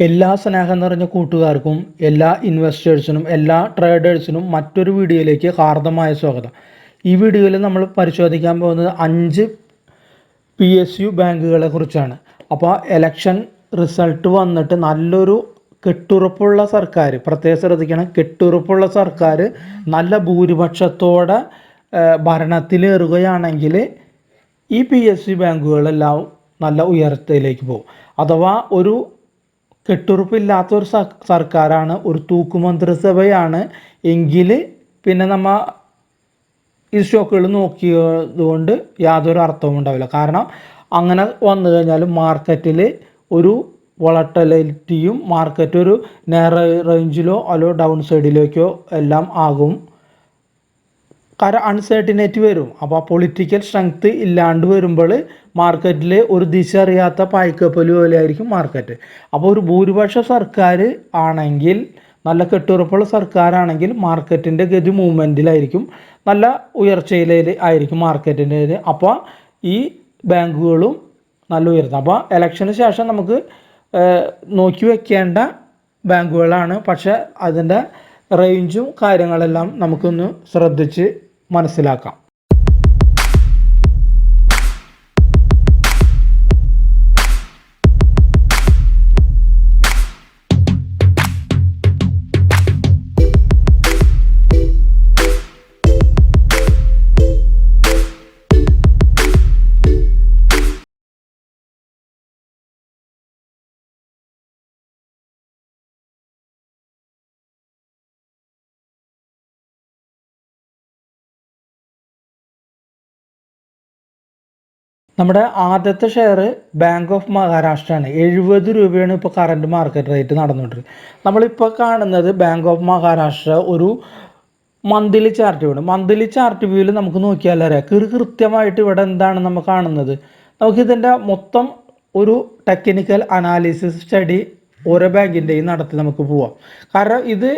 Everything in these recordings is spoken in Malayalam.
എല്ലാ സ്നേഹം നിറഞ്ഞ കൂട്ടുകാർക്കും എല്ലാ ഇൻവെസ്റ്റേഴ്സിനും എല്ലാ ട്രേഡേഴ്സിനും മറ്റൊരു വീഡിയോയിലേക്ക് ഹാർദമായ സ്വാഗതം. ഈ വീഡിയോയിൽ നമ്മൾ പരിശോധിക്കാൻ പോകുന്നത് അഞ്ച് പി എസ് യു ബാങ്കുകളെ കുറിച്ചാണ്. അപ്പോൾ എലക്ഷൻ റിസൾട്ട് വന്നിട്ട് നല്ലൊരു കെട്ടുറപ്പുള്ള സർക്കാർ പ്രത്യേകം ശ്രദ്ധിക്കണം കെട്ടുറപ്പുള്ള സർക്കാർ നല്ല ഭൂരിപക്ഷത്തോടെ ഭരണത്തിലേറുകയാണെങ്കിൽ ഈ പി എസ് സി ബാങ്കുകളെല്ലാം നല്ല ഉയരത്തിലേക്ക് പോകും. അഥവാ ഒരു കെട്ടുറപ്പില്ലാത്ത ഒരു സർക്കാരാണ് ഒരു തൂക്കുമന്ത്രിസഭയാണ് എങ്കിൽ പിന്നെ നമ്മ ഈ സ്റ്റോക്കുകൾ നോക്കിയതുകൊണ്ട് യാതൊരു അർത്ഥവും ഉണ്ടാവില്ല. കാരണം അങ്ങനെ വന്നു കഴിഞ്ഞാൽ മാർക്കറ്റിൽ ഒരു വളട്ടലിറ്റിയും മാർക്കറ്റ് ഒരു നേർ റേഞ്ചിലോ അല്ലോ ഡൗൺ സൈഡിലേക്കോ എല്ലാം ആകും. കാരണം അൺസേർട്ടിനേറ്റ് വരും. അപ്പോൾ ആ പൊളിറ്റിക്കൽ സ്ട്രെങ്ത് ഇല്ലാണ്ട് വരുമ്പോൾ മാർക്കറ്റിൽ ഒരു ദിശ അറിയാത്ത പായ്ക്കപ്പൽ പോലെ ആയിരിക്കും മാർക്കറ്റ് അപ്പോൾ ഒരു ഭൂരിപക്ഷ സർക്കാർ ആണെങ്കിൽ നല്ല കെട്ടുറപ്പുള്ള സർക്കാരാണെങ്കിൽ മാർക്കറ്റിന്റെ ഗതി മൂവ്മെന്റിലായിരിക്കും നല്ല ഉയർച്ചയിൽ ആയിരിക്കും മാർക്കറ്റിന്റെ അപ്പോൾ ഈ ബാങ്കുകളും നല്ല ഉയർത്തും. അപ്പോൾ ഇലക്ഷന് ശേഷം നമുക്ക് നോക്കി വെക്കേണ്ട ബാങ്കുകളാണ്. പക്ഷേ അതിന്റെ റേഞ്ചും കാര്യങ്ങളെല്ലാം നമുക്കൊന്ന് ശ്രദ്ധിച്ച് മനസ്സിലാക്കാം. നമ്മുടെ ആദ്യത്തെ ഷെയർ ബാങ്ക് ഓഫ് മഹാരാഷ്ട്രയാണ് എഴുപത് രൂപയാണ് ഇപ്പോൾ കറന്റ് മാർക്കറ്റ് റേറ്റ് നടന്നുകൊണ്ടിരിക്കുന്നത്. നമ്മളിപ്പോൾ കാണുന്നത് ബാങ്ക് ഓഫ് മഹാരാഷ്ട്ര ഒരു മന്ത്ലി ചാർട്ട് വ്യൂ ആണ്. മന്ത്ലി ചാർട്ട് വ്യൂവിൽ നമുക്ക് നോക്കിയാൽ അറിയാം. കൃ കൃത്യമായിട്ട് ഇവിടെ എന്താണ് നമ്മൾ കാണുന്നത്? നമുക്കിതിന്റെ മൊത്തം ഒരു ടെക്നിക്കൽ അനാലിസിസ് സ്റ്റഡി ഓരോ ബാങ്കിന്റെയും നടത്തി നമുക്ക് പോവാം. കാരണം ഇത്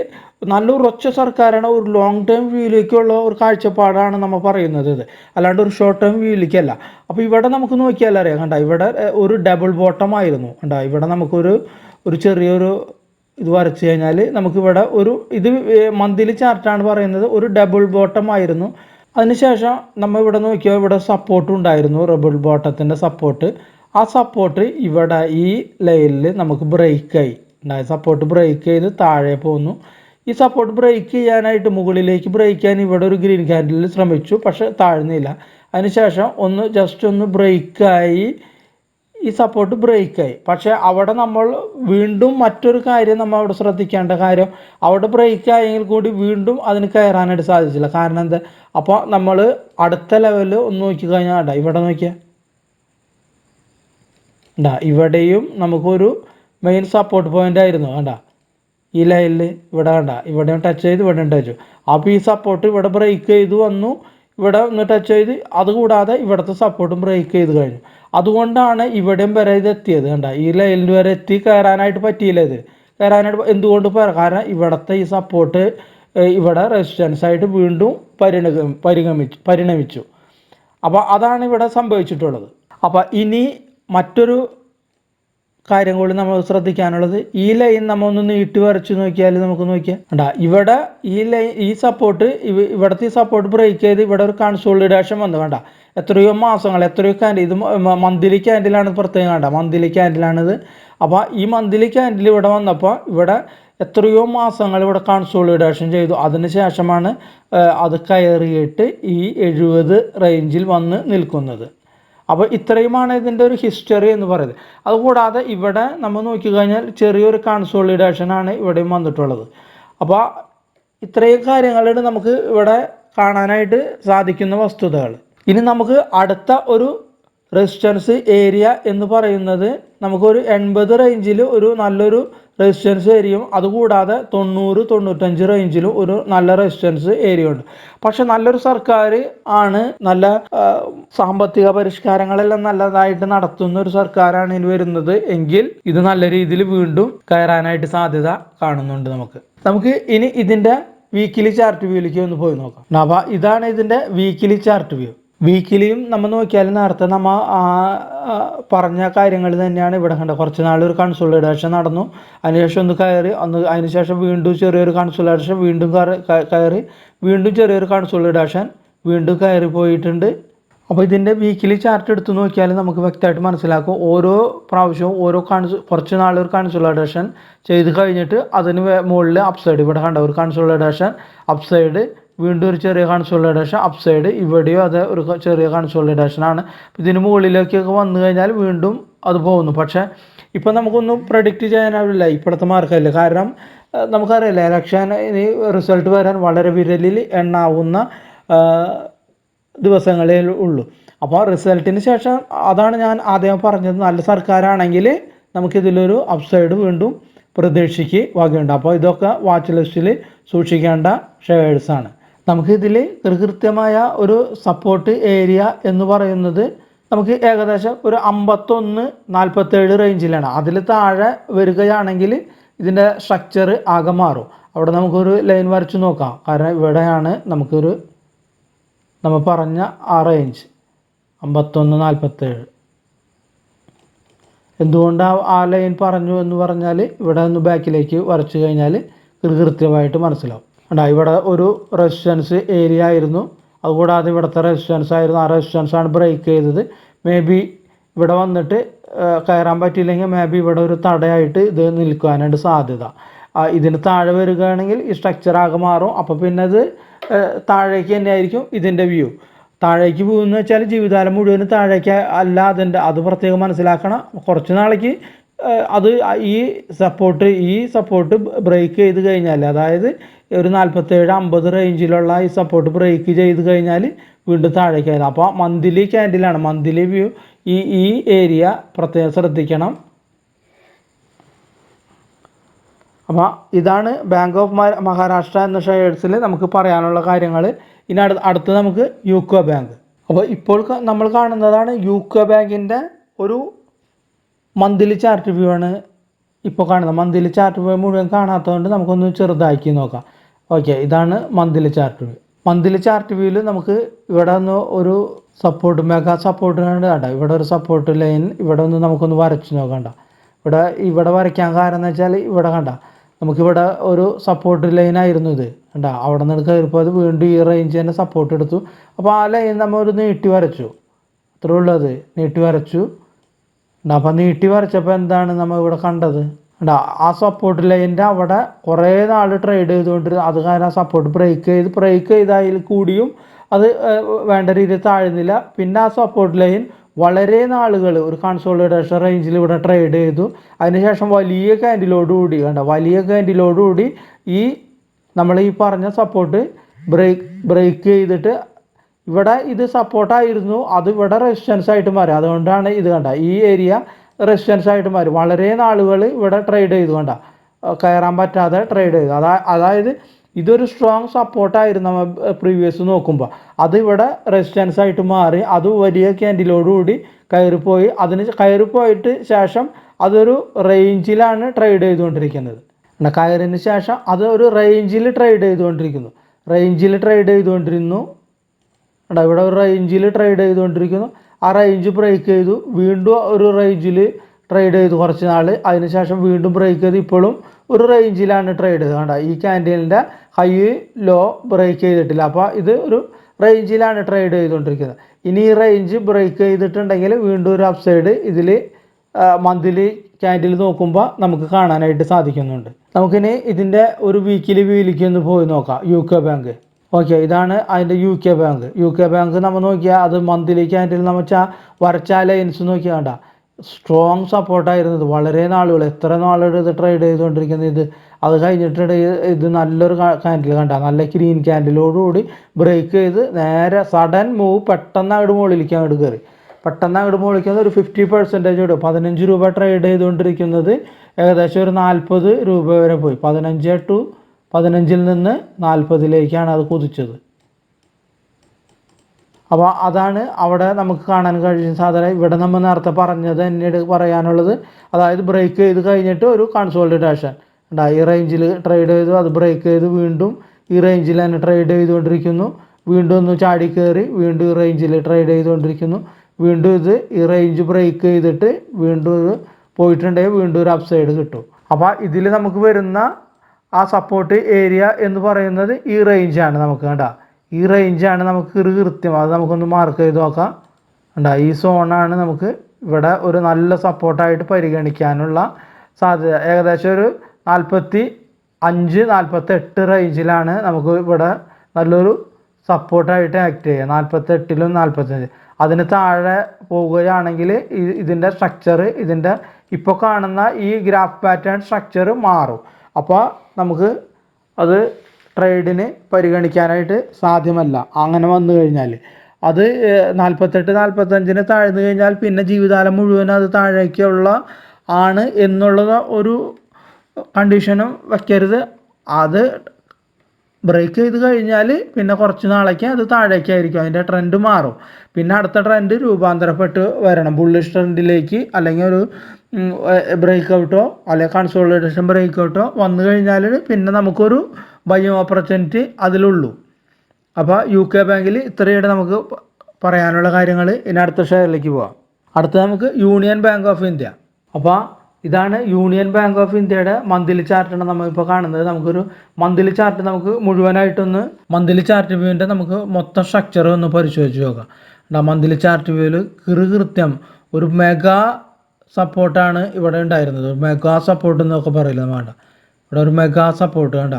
നല്ല ഉറച്ച സർക്കാരാണ്. ഒരു ലോങ് ടേം വ്യൂയിലേക്കുള്ള ഒരു കാഴ്ചപ്പാടാണ് നമ്മൾ പറയുന്നത് ഇത്. അല്ലാണ്ട് ഒരു ഷോർട്ട് ടേം വ്യൂയിലേക്കല്ല അപ്പോൾ ഇവിടെ നമുക്ക് നോക്കിയാൽ അറിയാം. കണ്ട ഇവിടെ ഒരു ഡബിൾ ബോട്ടം ആയിരുന്നു. കണ്ട ഇവിടെ നമുക്കൊരു ഒരു ചെറിയൊരു ഇത് വരച്ചു കഴിഞ്ഞാൽ നമുക്കിവിടെ ഒരു ഇത് മന്ത്ലി ചാർട്ടാണ് പറയുന്നത്. ഒരു ഡബിൾ ബോട്ടം ആയിരുന്നു. അതിനുശേഷം നമ്മൾ ഇവിടെ നോക്കിയാൽ ഇവിടെ സപ്പോർട്ട് ഉണ്ടായിരുന്നു. റബിൾ ബോട്ടത്തിന്റെ സപ്പോർട്ട് ആ സപ്പോർട്ട് ഇവിടെ ഈ ലൈനിൽ നമുക്ക് ബ്രേക്കായി ഉണ്ടായ സപ്പോർട്ട് ബ്രേക്ക് ചെയ്ത് താഴെ പോന്നു. ഈ സപ്പോർട്ട് ബ്രേക്ക് ചെയ്യാനായിട്ട് മുകളിലേക്ക് ബ്രേക്ക് ചെയ്യാൻ ഇവിടെ ഒരു ഗ്രീൻ ക്യാൻഡിൽ ശ്രമിച്ചു പക്ഷെ താഴ്ന്നില്ല. അതിനുശേഷം ഒന്ന് ജസ്റ്റ് ഒന്ന് ബ്രേക്കായി ഈ സപ്പോർട്ട് ബ്രേക്കായി പക്ഷേ അവിടെ നമ്മൾ വീണ്ടും മറ്റൊരു കാര്യം നമ്മൾ അവിടെ ശ്രദ്ധിക്കേണ്ട കാര്യം അവിടെ ബ്രേക്ക് ആയെങ്കിൽ കൂടി വീണ്ടും അതിന് കയറാനായിട്ട് സാധിച്ചില്ല. കാരണം എന്താ? അപ്പോൾ നമ്മൾ അടുത്ത ലെവലിൽ ഒന്ന് നോക്കി കഴിഞ്ഞാൽ ഇവിടെ നോക്കിയാൽ ഉണ്ടാ ഇവിടെയും നമുക്കൊരു മെയിൻ സപ്പോർട്ട് പോയിന്റ് ആയിരുന്നു വേണ്ട ഈ ലൈനിൽ ഇവിടെ വേണ്ട ഇവിടെയും ടച്ച് ചെയ്ത് ഇവിടെയും ടച്ച് ചെയ്തു. അപ്പോൾ ഈ സപ്പോർട്ട് ഇവിടെ ബ്രേക്ക് ചെയ്ത് വന്നു ഇവിടെ ഒന്ന് ടച്ച് ചെയ്ത് അതുകൂടാതെ ഇവിടുത്തെ സപ്പോർട്ടും ബ്രേക്ക് ചെയ്ത് കഴിഞ്ഞു. അതുകൊണ്ടാണ് ഇവിടെയും വരെ ഇത് എത്തിയത് കണ്ട. ഈ ലൈനിൽ വരെ എത്തി കയറാനായിട്ട് പറ്റിയില്ല ഇത്. കയറാനായിട്ട് എന്തുകൊണ്ട് കാരണം ഇവിടുത്തെ ഈ സപ്പോർട്ട് ഇവിടെ റെസിസ്റ്റൻസ് ആയിട്ട് വീണ്ടും പരിണ പരിഗമിച്ചു പരിണമിച്ചു. അപ്പോൾ അതാണ് ഇവിടെ സംഭവിച്ചിട്ടുള്ളത്. അപ്പോൾ ഇനി മറ്റൊരു കാര്യം കൂടി നമ്മൾ ശ്രദ്ധിക്കാനുള്ളത് ഈ ലൈൻ നമ്മൾ ഒന്ന് നീട്ടി വരച്ച് നോക്കിയാൽ നമുക്ക് നോക്കിയാൽ ഉണ്ടാ ഇവിടെ ഈ ലൈൻ ഈ സപ്പോർട്ട് ഇവിടുത്തെ ഈ സപ്പോർട്ട് ബ്രേക്ക് ചെയ്ത് ഇവിടെ ഒരു കൺസോളിഡേഷൻ വന്നു വേണ്ട എത്രയോ മാസങ്ങൾ എത്രയോ ക്യാൻഡിൽ ഇത് മന്ത്ലി ക്യാൻഡിലാണ് പ്രത്യേകം വേണ്ട മന്ത്ലി ക്യാൻഡിലാണിത് അപ്പോൾ ഈ മന്ത്ലി ക്യാൻഡിൽ ഇവിടെ വന്നപ്പോൾ ഇവിടെ എത്രയോ മാസങ്ങൾ ഇവിടെ കൺസോളിഡേഷൻ ചെയ്തു. അതിനുശേഷമാണ് ശേഷമാണ് അത് കയറിയിട്ട് ഈ എഴുപത് റേഞ്ചിൽ വന്ന് നിൽക്കുന്നത്. അപ്പോൾ ഇത്രയുമാണ് ഇതിന്റെ ഒരു ഹിസ്റ്ററി എന്ന് പറയുന്നത്. അതുകൂടാതെ ഇവിടെ നമ്മൾ നോക്കിക്കഴിഞ്ഞാൽ ചെറിയൊരു കൺസോളിഡേഷൻ ആണ് ഇവിടെയും വന്നിട്ടുള്ളത്. അപ്പോൾ ഇത്രയും കാര്യങ്ങളാണ് നമുക്ക് ഇവിടെ കാണാനായിട്ട് സാധിക്കുന്ന വസ്തുതകൾ. ഇനി നമുക്ക് അടുത്ത ഒരു റെസിസ്റ്റൻസ് ഏരിയ എന്ന് പറയുന്നത് നമുക്കൊരു എൺപത് റേഞ്ചിൽ ഒരു നല്ലൊരു റെസിസ്റ്റൻസ് ഏരിയയും അതുകൂടാതെ തൊണ്ണൂറ് തൊണ്ണൂറ്റഞ്ച് റേഞ്ചിലും ഒരു നല്ല റെസിസ്റ്റൻസ് ഏരിയ ഉണ്ട്. പക്ഷെ നല്ലൊരു സർക്കാർ ആണ് നല്ല സാമ്പത്തിക പരിഷ്കാരങ്ങളെല്ലാം നല്ലതായിട്ട് നടത്തുന്ന ഒരു സർക്കാരാണ് ഇതിൽ വരുന്നത്. എങ്കിൽ ഇത് നല്ല രീതിയിൽ വീണ്ടും കയറാനായിട്ട് സാധ്യത കാണുന്നുണ്ട് നമുക്ക്. നമുക്ക് ഇനി ഇതിന്റെ വീക്കിലി ചാർട്ട് വ്യൂയിലേക്ക് ഒന്ന് പോയി നോക്കാം. അപ്പോൾ ഇതാണ് ഇതിന്റെ വീക്കിലി ചാർട്ട് വ്യൂ വീക്കിലിയും നമ്മൾ നോക്കിയാൽ നേരത്തെ നമ്മൾ ആ, ആ, പറഞ്ഞ കാര്യങ്ങൾ തന്നെയാണ് ഇവിടെ കണ്ടത്. കുറച്ച് നാൾ ഒരു കൺസോളിഡേഷൻ നടന്നു. അതിനുശേഷം ഒന്ന് കയറി ഒന്ന് അതിനുശേഷം വീണ്ടും ചെറിയൊരു കൺസോളിഡേഷൻ വീണ്ടും കയറി വീണ്ടും ചെറിയൊരു കൺസോളിഡേഷൻ വീണ്ടും കയറി പോയിട്ടുണ്ട്. അപ്പോൾ ഇതിന്റെ വീക്കിലി ചാർട്ട് എടുത്ത് നോക്കിയാൽ നമുക്ക് വ്യക്തമായിട്ട് മനസ്സിലാക്കും. ഓരോ പ്രാവശ്യവും ഓരോ കൺസ് കുറച്ച് നാൾ ഒരു കൺസോളിഡേഷൻ ചെയ്ത് കഴിഞ്ഞിട്ട് അതിന് മുകളിൽ അപ്സൈഡ് ഇവിടെ കണ്ട ഒരു കൺസോളിഡേഷൻ അപ്സൈഡ് വീണ്ടും ഒരു ചെറിയ കൺസോളിഡേഷൻ അപ്സൈഡ് ഇവിടെയും അത് ഒരു ചെറിയ കൺസോളിഡേഷൻ ആണ് ഇതിന് മുകളിലേക്കൊക്കെ വന്നു കഴിഞ്ഞാൽ വീണ്ടും അത് പോകുന്നു. പക്ഷേ ഇപ്പം നമുക്കൊന്നും പ്രഡിക്റ്റ് ചെയ്യാനാവില്ല ഇപ്പോഴത്തെ മാർക്കറ്റിൽ കാരണം നമുക്കറിയില്ല ഇലക്ഷൻ ഇനി റിസൾട്ട് വരാൻ വളരെ വിരലിൽ എണ്ണാവുന്ന ദിവസങ്ങളേ ഉള്ളൂ. അപ്പോൾ റിസൾട്ടിന് ശേഷം അതാണ് ഞാൻ ആദ്യം പറഞ്ഞത്. നല്ല സർക്കാരാണെങ്കിൽ നമുക്കിതിലൊരു അപ്സൈഡ് വീണ്ടും പ്രതീക്ഷിക്ക് വകയുണ്ട് അപ്പോൾ ഇതൊക്കെ വാച്ച് ലിസ്റ്റിൽ സൂക്ഷിക്കേണ്ട ഷെയർസാണ് നമുക്കിതിൽ കൃത്യമായ ഒരു സപ്പോർട്ട് ഏരിയ എന്ന് പറയുന്നത് നമുക്ക് ഏകദേശം ഒരു അമ്പത്തൊന്ന് നാൽപ്പത്തേഴ് റേഞ്ചിലാണ് അതിൽ താഴെ വരികയാണെങ്കിൽ ഇതിന്റെ സ്ട്രക്ചർ ആകെ മാറും. അവിടെ നമുക്കൊരു ലൈൻ വരച്ച് നോക്കാം. കാരണം ഇവിടെയാണ് നമുക്കൊരു നമ്മൾ പറഞ്ഞ ആ റേഞ്ച് അമ്പത്തൊന്ന് നാൽപ്പത്തേഴ് എന്തുകൊണ്ടാണ് ആ ലൈൻ പറഞ്ഞു എന്ന് പറഞ്ഞാൽ ഇവിടെ നിന്ന് ബാക്കിലേക്ക് വരച്ചു കഴിഞ്ഞാൽ കൃത്യമായിട്ട് മനസ്സിലാവും. ഉണ്ടാ ഇവിടെ ഒരു റെസിസ്റ്റൻസ് ഏരിയ ആയിരുന്നു. അതുകൂടാതെ ഇവിടുത്തെ റെസിസ്റ്റൻസ് ആയിരുന്നു. ആ റെസിസ്റ്റൻസ് ആണ് ബ്രേക്ക് ചെയ്തത്. മേ ബി ഇവിടെ വന്നിട്ട് കയറാൻ പറ്റിയില്ലെങ്കിൽ മേ ബി ഇവിടെ ഒരു തടയായിട്ട് ഇത് നിൽക്കുവാനായിട്ട് സാധ്യത. ഇതിന് താഴെ വരികയാണെങ്കിൽ ഈ സ്ട്രക്ചർ ആകെ മാറും. അപ്പോൾ പിന്നെ അത് താഴേക്ക് തന്നെ ആയിരിക്കും ഇതിന്റെ വ്യൂ താഴേക്ക് പോകുന്ന വെച്ചാൽ ജീവിതകാലം മുഴുവനും താഴേക്ക് അല്ല അതിന്റെ അത് പ്രത്യേകം മനസ്സിലാക്കണം. കുറച്ച് നാളേക്ക് അത് ഈ സപ്പോർട്ട് ഈ സപ്പോർട്ട് ബ്രേക്ക് ചെയ്ത് കഴിഞ്ഞാൽ അതായത് ഒരു നാൽപ്പത്തേഴ് അമ്പത് റേഞ്ചിലുള്ള ഈ സപ്പോർട്ട് ബ്രേക്ക് ചെയ്ത് കഴിഞ്ഞാൽ വീണ്ടും താഴേക്ക് വരാം. അപ്പോൾ മന്ത്ലി ക്യാൻഡിലാണ് മന്ത്ലി വ്യൂ ഈ ഈ ഏരിയ പ്രത്യേകം ശ്രദ്ധിക്കണം. അപ്പോൾ ഇതാണ് ബാങ്ക് ഓഫ് മഹാരാഷ്ട്ര എന്ന ഷെയർസിൽ നമുക്ക് പറയാനുള്ള കാര്യങ്ങൾ. ഇനി അടുത്ത് അടുത്ത് നമുക്ക് യൂക്കോ ബാങ്ക് അപ്പോൾ ഇപ്പോൾ നമ്മൾ കാണുന്നതാണ് യൂക്കോ ബാങ്കിന്റെ ഒരു മന്ത്ലി ചാർട്ട് വ്യൂ ആണ്. ഇപ്പോൾ കാണുന്നത്. മന്ത്ലി ചാർട്ട് വ്യൂ മുഴുവൻ കാണാത്തതുകൊണ്ട് നമുക്കൊന്ന് ചെറുതാക്കി നോക്കാം. ഓക്കെ ഇതാണ് monthly chart view monthly chart വ്യൂവിൽ നമുക്ക് ഇവിടെ ഒന്ന് ഒരു സപ്പോർട്ട് മെഗാ സപ്പോർട്ട് കണ്ട. ഇവിടെ ഒരു സപ്പോർട്ട് ലൈൻ ഇവിടെ ഒന്ന് നമുക്കൊന്ന് വരച്ച് നോക്കണ്ട ഇവിടെ ഇവിടെ വരയ്ക്കാൻ കാരണം എന്ന് വെച്ചാൽ ഇവിടെ കണ്ട. നമുക്കിവിടെ ഒരു സപ്പോർട്ട് ലൈൻ ആയിരുന്നു ഇത് കണ്ട. അവിടെ നിന്ന് കയറിപ്പോൾ അത് വീണ്ടും ഈ റേഞ്ച് തന്നെ സപ്പോർട്ട് എടുത്തു. അപ്പോൾ ആ ലൈൻ നമ്മൾ ഒരു നീട്ടി വരച്ചു. അത്രേ ഉള്ളത് നീട്ടി വരച്ചു. അപ്പം നീട്ടി വരച്ചപ്പോൾ എന്താണ് നമ്മൾ ഇവിടെ കണ്ടത്? ആ സപ്പോർട്ട് ലൈന്റെ അവിടെ കുറേ നാൾ ട്രേഡ് ചെയ്തുകൊണ്ടിരുന്നു അത് കാരണം ആ സപ്പോർട്ട് ബ്രേക്ക് ചെയ്ത് ബ്രേക്ക് ചെയ്തതിൽ കൂടിയും അത് വേണ്ട രീതിയിൽ താഴുന്നില്ല. പിന്നെ ആ സപ്പോർട്ട് ലൈൻ വളരെ നാളുകൾ ഒരു കൺസോളിഡേഷൻ റേഞ്ചിൽ ഇവിടെ ട്രേഡ് ചെയ്തു. അതിനുശേഷം വലിയ ക്യാൻഡിലോടുകൂടി കണ്ട? വലിയ ക്യാൻഡിലോടുകൂടി ഈ നമ്മൾ ഈ പറഞ്ഞ സപ്പോർട്ട് ബ്രേക്ക് ബ്രേക്ക് ചെയ്തിട്ട് ഇവിടെ ഇത് സപ്പോർട്ടായിരുന്നു അത് ഇവിടെ റെസിസ്റ്റൻസ് ആയിട്ട് മാറി. അതുകൊണ്ടാണ് ഇത് കണ്ട? ഈ ഏരിയ റെസിസ്റ്റൻസ് ആയിട്ട് വളരെ നാളുകൾ ഇവിടെ ട്രേഡ് ചെയ്തു കണ്ട. കയറാൻ പറ്റാതെ ട്രേഡ് ചെയ്തു. അതാ അതായത് ഇതൊരു സ്ട്രോങ് സപ്പോർട്ടായിരുന്നു നമ്മൾ പ്രീവിയസ് നോക്കുമ്പോൾ അത് ഇവിടെ റെസിസ്റ്റൻസ് ആയിട്ട് മാറി അത് വലിയ ക്യാൻഡിലോടുകൂടി കയറിപ്പോയി. അതിന് കയറിപ്പോയിട്ട് ശേഷം അതൊരു റേഞ്ചിലാണ് ട്രേഡ് ചെയ്തുകൊണ്ടിരിക്കുന്നത്. കയറിന് ശേഷം അത് ഒരു റേഞ്ചിൽ ട്രേഡ് ചെയ്തുകൊണ്ടിരിക്കുന്നു. റേഞ്ചിൽ ട്രേഡ് ചെയ്തുകൊണ്ടിരുന്നു. ഇവിടെ ഒരു റേഞ്ചിൽ ട്രേഡ് ചെയ്തുകൊണ്ടിരിക്കുന്നു. ആ റേഞ്ച് ബ്രേക്ക് ചെയ്തു. വീണ്ടും ഒരു റേഞ്ചിൽ ട്രേഡ് ചെയ്തു കുറച്ച് നാൾ അതിനുശേഷം വീണ്ടും ബ്രേക്ക് ചെയ്ത്. ഇപ്പോഴും ഒരു റേഞ്ചിലാണ് ട്രേഡ് ചെയ്തത് കണ്ട? ഈ ക്യാൻഡിലിന്റെ ഹൈ ലോ ബ്രേക്ക് ചെയ്തിട്ടില്ല. അപ്പോൾ ഇത് ഒരു റേഞ്ചിലാണ് ട്രേഡ് ചെയ്തുകൊണ്ടിരിക്കുന്നത്. ഇനി ഈ റേഞ്ച് ബ്രേക്ക് ചെയ്തിട്ടുണ്ടെങ്കിൽ വീണ്ടും ഒരു അപ്സൈഡ് ഇതിൽ മന്ത്ലി ക്യാൻഡിൽ നോക്കുമ്പോൾ നമുക്ക് കാണാനായിട്ട് സാധിക്കുന്നുണ്ട്. നമുക്കിനി ഇതിന്റെ ഒരു വീക്കിലി വ്യൂയിലേക്ക് ഒന്ന് പോയി നോക്കാം. യു കെ ബാങ്ക് ഓക്കെ ഇതാണ് അതിന്റെ U K bank U K bank നമ്മൾ നോക്കിയാൽ അത് മന്ത്ലി ക്യാൻഡിൽ നമ്മൾ വരച്ച ലൈൻസ് നോക്കിയാൽ കണ്ട. സ്ട്രോങ് സപ്പോർട്ടായിരുന്നു ഇത് വളരെ നാളുകൾ എത്ര നാളുകൾ ഇത് ട്രേഡ് ചെയ്തുകൊണ്ടിരിക്കുന്നത്? ഇത് അത് കഴിഞ്ഞിട്ട് ഇത് നല്ലൊരു ക്യാൻഡിൽ കണ്ട. നല്ല ഗ്രീൻ ക്യാൻഡിലോടുകൂടി ബ്രേക്ക് ചെയ്ത് നേരെ സഡൻ മൂവ് പെട്ടെന്ന് അങ്ങോട്ട് മുകളിലേക്ക് അങ്ങോട്ട് കയറി പെട്ടെന്ന് അങ്ങോട്ട് മുകളിലേക്ക് ഒരു ഫിഫ്റ്റി പെർസെന്റേജ് ഇടും. പതിനഞ്ച് രൂപ ട്രേഡ് ചെയ്തുകൊണ്ടിരിക്കുന്നത് ഏകദേശം ഒരു നാൽപ്പത് രൂപ വരെ പോയി. പതിനഞ്ച് ടു പതിനഞ്ചിൽ നിന്ന് നാൽപ്പതിലേക്കാണ് അത് കുതിച്ചത്. അപ്പോൾ അതാണ് അവിടെ നമുക്ക് കാണാൻ കഴിയുന്ന സാധാരണ ഇവിടെ നമ്മൾ നേരത്തെ പറഞ്ഞത് എന്നോട് പറയാനുള്ളത് അതായത് ബ്രേക്ക് ചെയ്ത് കഴിഞ്ഞിട്ട് ഒരു കൺസോളിഡേഷൻ ഉണ്ടാ ഈ റേഞ്ചിൽ ട്രേഡ് ചെയ്തു അത് ബ്രേക്ക് ചെയ്ത് വീണ്ടും ഈ റേഞ്ചിൽ തന്നെ ട്രേഡ് ചെയ്തുകൊണ്ടിരിക്കുന്നു. വീണ്ടും ഒന്ന് ചാടി കയറി വീണ്ടും ഈ റേഞ്ചിൽ ട്രേഡ് ചെയ്തുകൊണ്ടിരിക്കുന്നു. വീണ്ടും ഇത് ഈ റേഞ്ച് ബ്രേക്ക് ചെയ്തിട്ട് വീണ്ടും പോയിട്ടുണ്ടെങ്കിൽ വീണ്ടും ഒരു അപ്സൈഡ് കിട്ടും. അപ്പോൾ ഇതിൽ നമുക്ക് വരുന്ന ആ സപ്പോർട്ട് ഏരിയ എന്ന് പറയുന്നത് ഈ റേഞ്ചാണ് നമുക്ക് കണ്ട. ഈ റേഞ്ചാണ് നമുക്ക് കൃത്യം. അത് നമുക്കൊന്ന് മാർക്ക് ചെയ്ത് നോക്കാം. കണ്ട ഈ സോണാണ് നമുക്ക് ഇവിടെ ഒരു നല്ല സപ്പോർട്ടായിട്ട് പരിഗണിക്കാനുള്ള സാധ്യത. ഏകദേശം ഒരു നാൽപ്പത്തി അഞ്ച് നാൽപ്പത്തി എട്ട് റേഞ്ചിലാണ് നമുക്ക് ഇവിടെ നല്ലൊരു സപ്പോർട്ടായിട്ട് ആക്ട് ചെയ്യുക. നാൽപ്പത്തെട്ടിലും നാൽപ്പത്തഞ്ച് അതിന് താഴെ പോവുകയാണെങ്കിൽ ഇതിന്റെ സ്ട്രക്ചർ ഇതിന്റെ ഇപ്പോൾ കാണുന്ന ഈ ഗ്രാഫ് പാറ്റേൺ സ്ട്രക്ചർ മാറും. അപ്പോൾ നമുക്ക് അത് ട്രേഡിന് പരിഗണിക്കാനായിട്ട് സാധ്യമല്ല. അങ്ങനെ വന്നു കഴിഞ്ഞാൽ. അത് നാൽപ്പത്തെട്ട് നാൽപ്പത്തഞ്ചിന് താഴ്ന്നു കഴിഞ്ഞാൽ പിന്നെ ജീവിതകാലം മുഴുവൻ അത് താഴേക്കുള്ള ആണ് എന്നുള്ള ഒരു കണ്ടീഷനും വയ്ക്കരുത് അത് ബ്രേക്ക് ചെയ്ത് കഴിഞ്ഞാൽ പിന്നെ കുറച്ച് നാളേക്ക് അത് താഴേക്കായിരിക്കും. അതിന്റെ ട്രെൻഡ് മാറും. പിന്നെ അടുത്ത ട്രെൻഡ് രൂപാന്തരപ്പെട്ട് വരണം. ബുള്ളിഷ് ട്രെൻഡിലേക്ക് അല്ലെങ്കിൽ ഒരു ബ്രേക്ക് ഔട്ടോ അല്ലെങ്കിൽ കൺസോളിഡേഷൻ ബ്രേക്ക് ഔട്ടോ വന്നു കഴിഞ്ഞാൽ പിന്നെ നമുക്കൊരു ബയോ ഓപ്പർച്യൂണിറ്റി അതിലുള്ളൂ. അപ്പോൾ യു കെ ബാങ്കിൽ ഇത്രയുടെ നമുക്ക് പറയാനുള്ള കാര്യങ്ങൾ ഇനി അടുത്ത ഷെയറിലേക്ക് പോവാം. അടുത്ത നമുക്ക് യൂണിയൻ ബാങ്ക് ഓഫ് ഇന്ത്യ അപ്പോൾ ഇതാണ് യൂണിയൻ ബാങ്ക് ഓഫ് ഇന്ത്യയുടെ മന്ത്ലി ചാർട്ടാണ് നമ്മളിപ്പോൾ കാണുന്നത്. നമുക്കൊരു മന്ത്ലി ചാർട്ട് നമുക്ക് മുഴുവനായിട്ടൊന്ന് മന്ത്ലി ചാർട്ട് വ്യൂവിന്റെ നമുക്ക് മൊത്തം സ്ട്രക്ചർ ഒന്ന് പരിശോധിച്ച് നോക്കാം. മന്ത്ലി ചാർട്ട് വ്യൂവിൽ കൃത്യം ഒരു മെഗാ സപ്പോർട്ടാണ് ഇവിടെ ഉണ്ടായിരുന്നത്. മെഗാ സപ്പോർട്ട് എന്നൊക്കെ പറയില്ല വേണ്ട ഇവിടെ ഒരു മെഗാ സപ്പോർട്ട് വേണ്ട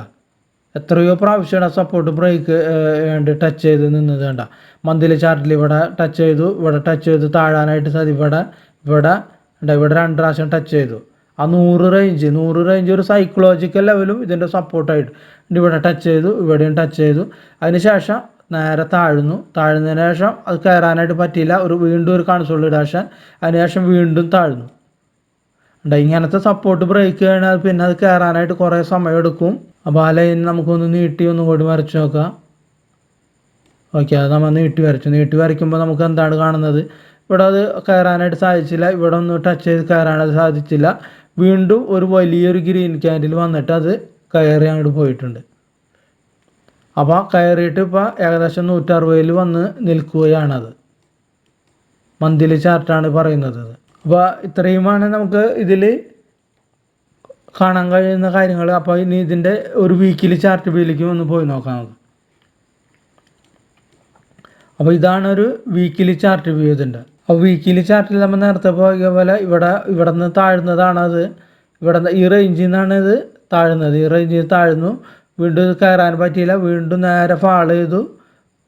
എത്രയോ പ്രാവശ്യമാണ് സപ്പോർട്ട് ബ്രേക്ക് വേണ്ടി ടച്ച് ചെയ്ത് നിന്നത് വേണ്ട മന്ത്ലി ചാർട്ടിൽ ഇവിടെ ടച്ച് ചെയ്തു ഇവിടെ ടച്ച് ചെയ്ത് താഴാനായിട്ട് സാധിക്കും ഇവിടെ ഇവിടെ ഇവിടെ രണ്ട് പ്രാവശ്യം ടച്ച് ചെയ്തു. ആ നൂറ് റേഞ്ച് നൂറ് റേഞ്ച് ഒരു സൈക്കോളജിക്കൽ ലെവലും ഇതിന്റെ സപ്പോർട്ടായിട്ട് ഇവിടെ ടച്ച് ചെയ്തു ഇവിടെയും ടച്ച് ചെയ്തു. അതിനുശേഷം നേരെ താഴ്ന്നു. താഴ്ന്നതിന് ശേഷം അത് കയറാനായിട്ട് പറ്റിയില്ല. ഒരു വീണ്ടും ഒരു കൺസോളിഡേഷൻ അതിനുശേഷം വീണ്ടും താഴ്ന്നു. ഉണ്ട്? ഇങ്ങനത്തെ സപ്പോർട്ട് ബ്രേക്ക് കഴിഞ്ഞാൽ പിന്നെ അത് കയറാനായിട്ട് കുറേ സമയം എടുക്കും. അപ്പോൾ ആ ലൈൻ നമുക്കൊന്ന് നീട്ടി ഒന്നും കൂടി വരച്ച് നോക്കാം. ഓക്കെ അത് നമ്മൾ നീട്ടി വരച്ചു. നീട്ടി വരയ്ക്കുമ്പോൾ നമുക്ക് എന്താണ് കാണുന്നത്? ഇവിടെ അത് കയറാനായിട്ട് സാധിച്ചില്ല. ഇവിടെ ഒന്ന് ടച്ച് ചെയ്ത് കയറാനായിട്ട് സാധിച്ചില്ല. വീണ്ടും ഒരു വലിയൊരു ഗ്രീൻ ക്യാൻഡിൽ വന്നിട്ട് അത് കയറി അങ്ങോട്ട് പോയിട്ടുണ്ട്. അപ്പോൾ കയറിയിട്ട് ഇപ്പോൾ ഏകദേശം നൂറ്ററുപതിൽ വന്ന് നിൽക്കുകയാണത്. മന്തിലി ചാർട്ടാണ് പറയുന്നത് അപ്പോൾ ഇത്രയുമാണ് നമുക്ക് ഇതിൽ കാണാൻ കഴിയുന്ന കാര്യങ്ങൾ അപ്പോൾ ഇനി ഇതിന്റെ ഒരു വീക്കിലി ചാർട്ട് വ്യൂയിലേക്ക് ഒന്ന് പോയി നോക്കാം നമുക്ക്. അപ്പോൾ ഇതാണ് ഒരു വീക്കിലി ചാർട്ട് വ്യൂ അപ്പോൾ വീക്കിലി ചാർട്ടിൽ നമ്മൾ നേരത്തെ പോയ പോലെ ഇവിടെ ഇവിടെ നിന്ന് താഴ്ന്നതാണത് ഇവിടെ ഈ റേഞ്ചിൽ നിന്നാണ് ഇത് താഴ്ന്നത്. ഈ റേഞ്ചിൽ താഴ്ന്നു. വീണ്ടും ഇത് കയറാൻ പറ്റിയില്ല. വീണ്ടും നേരെ ഫാൾ ചെയ്തു.